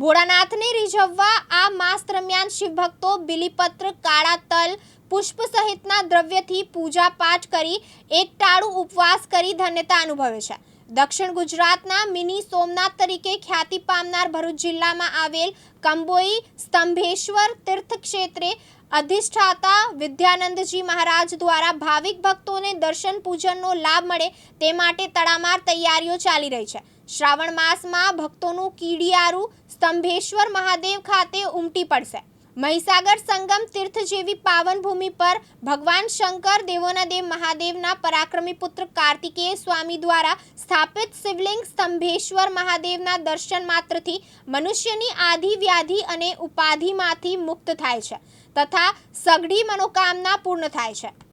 ભોળાનાથને રીઝવવા આ માસ દરમિયાન શિવભક્તો બિલીપત્ર, કાળા તલ, પુષ્પ સહિતના દ્રવ્યથી પૂજા પાઠ કરી એકટાળું ઉપવાસ કરી ધન્યતા અનુભવે છે. દક્ષિણ ગુજરાતના મિની સોમનાથ તરીકે ખ્યાતિ પામનાર ભરૂચ જિલ્લામાં આવેલ કંબોઈ સ્તંભેશ્વર તીર્થ ક્ષેત્રે અધિષ્ઠાતા વિદ્યાનંદજી મહારાજ દ્વારા ભાવિક ભક્તોને દર્શન પૂજનનો લાભ મળે તે માટે તડામાર તૈયારીઓ ચાલી રહી છે. શ્રાવણ માસમાં ભક્તોનું કીડિયારું સ્તંભેશ્વર મહાદેવ ખાતે ઉમટી પડશે. મહીસાગર સંગમ તીર્થ જેવી પાવન ભૂમિ પર ભગવાન શંકર, દેવોના દેવ, મહાદેવના પરાક્રમી પુત્ર કાર્તિકેય સ્વામી દ્વારા સ્થાપિત શિવલિંગ સ્તંભેશ્વર મહાદેવના દર્શન માત્રથી મનુષ્યની આધિ, વ્યાધિ અને ઉપાધિમાંથી મુક્ત થાય છે તથા સઘળી મનોકામના પૂર્ણ થાય છે.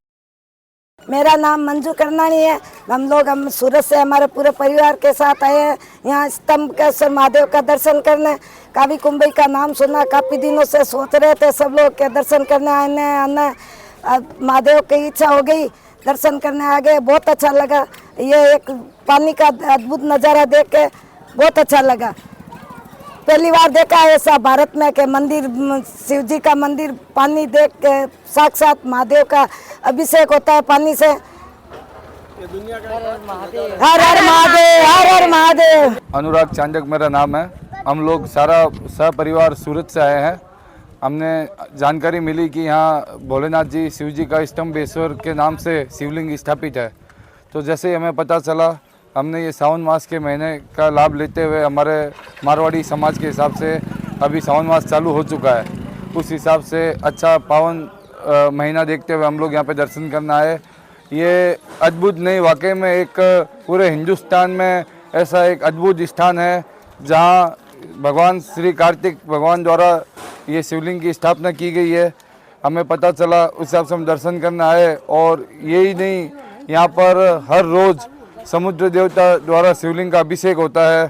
मेरा नाम मंजू करनानी है। हम लोग, हम सूरत से हमारे पूरे परिवार के साथ आए हैं। यहाँ स्तंभ केश्वर महादेव का दर्शन करने, कावी कुंभई का नाम सुना, काफ़ी दिनों से सोच रहे थे सब लोग के दर्शन करने आने आने। महादेव की इच्छा हो गई, दर्शन करने आ गए, बहुत अच्छा लगा। ये एक पानी का अद्भुत नज़ारा देख के बहुत अच्छा लगा। पहली बार देखा है ऐसा भारत में कि मंदिर शिव जी का मंदिर, पानी देख के साक्षात महादेव का अभिषेक होता है पानी से। हर हर महादेव, हर हर महादेव। अनुराग चांदक मेरा नाम है। हम लोग सारा सपरिवार सूरत से आए हैं। हमने जानकारी मिली कि यहाँ भोलेनाथ जी शिव जी का स्तंभेश्वर के नाम से शिवलिंग स्थापित है। तो जैसे हमें पता चला हमने ये सावन मास के महीने का लाभ लेते हुए हमारे मारवाड़ी समाज के हिसाब से अभी सावन मास चालू हो चुका है। उस हिसाब से अच्छा पावन महीना देखते हुए हम लोग यहाँ पे दर्शन करना आए। ये अद्भुत नहीं, वाकई में एक पूरे हिंदुस्तान में ऐसा एक अद्भुत स्थान है, जहाँ भगवान श्री कार्तिक भगवान द्वारा ये शिवलिंग की स्थापना की गई है। हमें पता चला, उस हिसाब से हम दर्शन करने आए और यही नहीं, यहाँ पर हर रोज़ समुद्र देवता द्वारा शिवलिंग का अभिषेक होता है।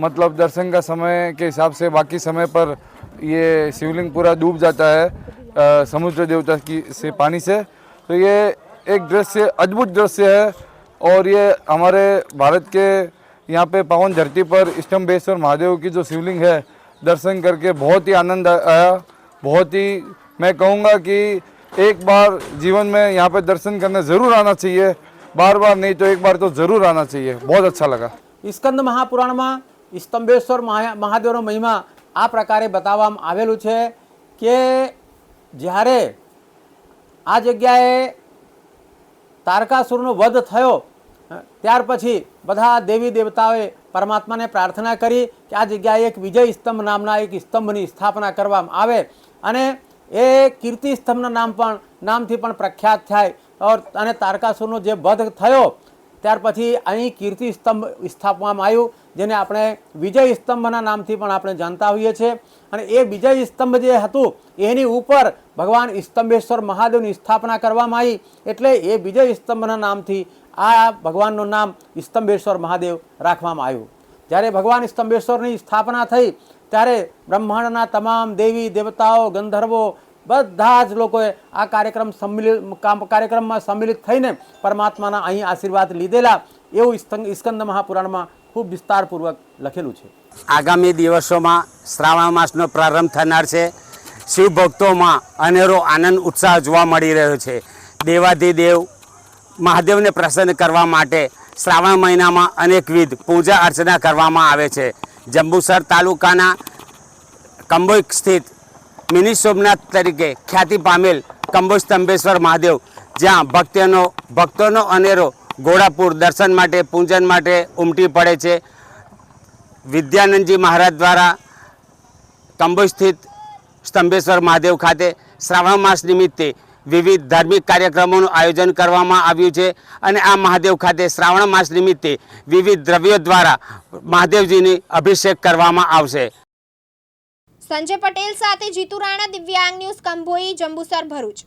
मतलब दर्शन का समय के हिसाब से बाकी समय पर ये शिवलिंग पूरा डूब जाता है समुद्र देवता की से पानी से। तो ये एक दृश्य, अद्भुत दृश्य है और ये हमारे भारत के यहाँ पे पावन धरती पर स्तंभेश्वर महादेव की जो शिवलिंग है, दर्शन करके बहुत ही आनंद आया। बहुत ही मैं कहूँगा कि एक बार जीवन में यहाँ पे दर्शन करने ज़रूर आना चाहिए। बार बार नहीं तो एक बार तो ज़रूर आना चाहिए बहुत अच्छा लगा સ્કંદ મહાપુરાણમાં સ્તંભેશ્વર મહા મહાદેવનો મહિમા આ પ્રકારે બતાવવામાં આવેલું છે કે જ્યારે આ જગ્યાએ તારકાસુરનો વધ થયો ત્યાર પછી બધા દેવી દેવતાઓએ પરમાત્માને પ્રાર્થના કરી કે આ જગ્યાએ એક વિજય સ્તંભ નામના એક સ્તંભની સ્થાપના કરવામાં આવે અને એ કીર્તિ સ્તંભના નામ પણ નામથી પણ પ્રખ્યાત થાય ઓર અને તારકાસુરનો જે વધ થયો, ત્યાર પછી અહીં કીર્તિ સ્તંભ સ્થાપવામાં આવ્યું, જેને આપણે વિજય સ્તંભના નામથી પણ આપણે જાણતા હોઈએ છીએ. અને એ વિજય સ્તંભ જે હતું, એની ઉપર ભગવાન સ્તંભેશ્વર મહાદેવની સ્થાપના કરવામાં આવી, એટલે એ વિજય સ્તંભના નામથી આ ભગવાનનું નામ સ્તંભેશ્વર મહાદેવ રાખવામાં આવ્યું. જ્યારે ભગવાન સ્તંભેશ્વરની સ્થાપના થઈ, ત્યારે બ્રહ્માંડના તમામ દેવી દેવતાઓ, ગંધર્વો બધા જ લોકોએ આ કાર્યક્રમ સંમિલિત કાર્યક્રમમાં સંમિલિત થઈને પરમાત્માના અહીં આશીર્વાદ લીધેલા એવું સ્કંદ મહાપુરાણમાં ખૂબ વિસ્તારપૂર્વક લખેલું છે. આગામી દિવસોમાં શ્રાવણ માસનો પ્રારંભ થનાર છે. શિવ ભક્તોમાં અનેરો આનંદ, ઉત્સાહ જોવા મળી રહ્યો છે. દેવાધિદેવ મહાદેવને પ્રસન્ન કરવા માટે શ્રાવણ મહિનામાં અનેકવિધ પૂજા અર્ચના કરવામાં આવે છે. જંબુસર તાલુકાના કંબોઈ સ્થિત મિની સોમનાથ તરીકે ખ્યાતિ પામેલ કંબોજ સ્તંભેશ્વર મહાદેવ, જ્યાં ભક્તોનો ભક્તોનો અનેરો ઘોડાપુર દર્શન માટે, પૂજન માટે ઉમટી પડે છે. વિદ્યાનંદજી મહારાજ દ્વારા કંબોજ સ્થિત સ્તંભેશ્વર મહાદેવ ખાતે શ્રાવણ માસ નિમિત્તે વિવિધ ધાર્મિક કાર્યક્રમોનું આયોજન કરવામાં આવ્યું છે અને આ મહાદેવ ખાતે શ્રાવણ માસ નિમિત્તે વિવિધ દ્રવ્યો દ્વારા મહાદેવજીની અભિષેક કરવામાં આવશે. સંજય પટેલ સાથે જીતુ રાણા દિવ્યાંગ ન્યૂઝ કંભોઈ જંબુસર ભરૂચ.